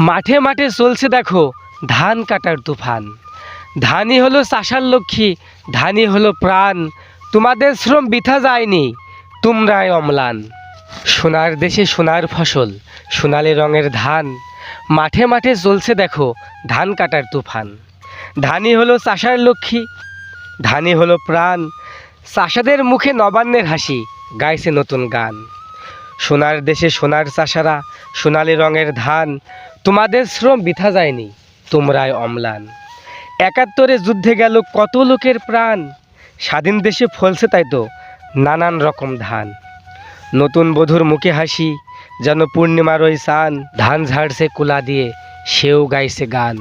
মাঠে মাঠে চলছে দেখো, ধান কাটার তুফান। ধানই হলো চাষার লক্ষ্মী, ধানই হলো প্রাণ। তোমাদের শ্রম বৃথা যায়নি, তোমরাই অম্লান। সোনার দেশে সোনার ফসল, সোনালি রঙের ধান। মাঠে মাঠে চলছে দেখো, ধান কাটার তুফান। ধানই হলো চাষার লক্ষ্মী, ধানই হলো প্রাণ। চাষাদের মুখে নবান্নের হাসি, গাইছে নতুন গান। সোনার দেশে সোনার চাষারা, সোনালি রঙের ধান, তোমাদের শ্রম বৃথা যায়নি, তোমরাই অম্লান। একাত্তরে যুদ্ধে গেল কত লোকের প্রাণ, স্বাধীন দেশে ফলছে তাই তো নানান রকম ধান। নতুন বধুর মুখে হাসি, যেন পূর্ণিমার ওই সান ধান ঝাড়ছে কুলা দিয়ে, সেও গাইছে গান।